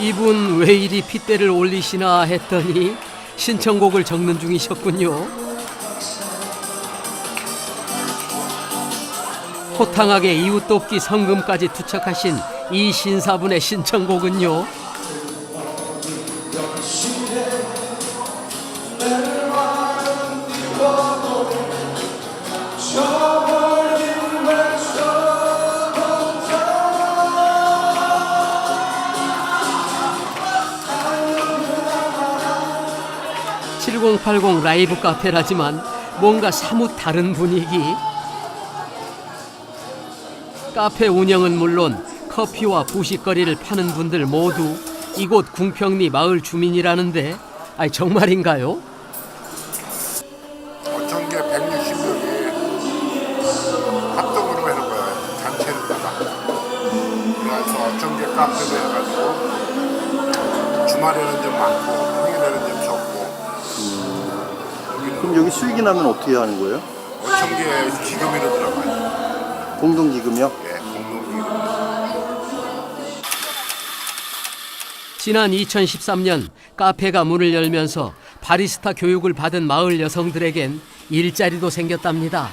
이분 왜 이리 핏대를 올리시나 했더니 신청곡을 적는 중이셨군요. 호탕하게 이웃 돕기 성금까지 투척하신 이 신사분의 신청곡은요. (7080) 라이브 카페라지만 뭔가 사뭇 다른 분위기 카페 운영은 물론 커피와 부식거리를 파는 분들 모두 이곳 궁평리 마을 주민이라는데 아니 정말인가요? 어천 개 160명이 합동으로 해는 거야 단체로다가 그래서 어천 개 카페도 해가지고 주말에는 좀 많고 그럼 여기 수익이 나면 어떻게 하는 거예요? 어천 개 기금으로 들어가요 공동기금이요? 예, 공동기금 지난 2013년 카페가 문을 열면서 바리스타 교육을 받은 마을 여성들에겐 일자리도 생겼답니다.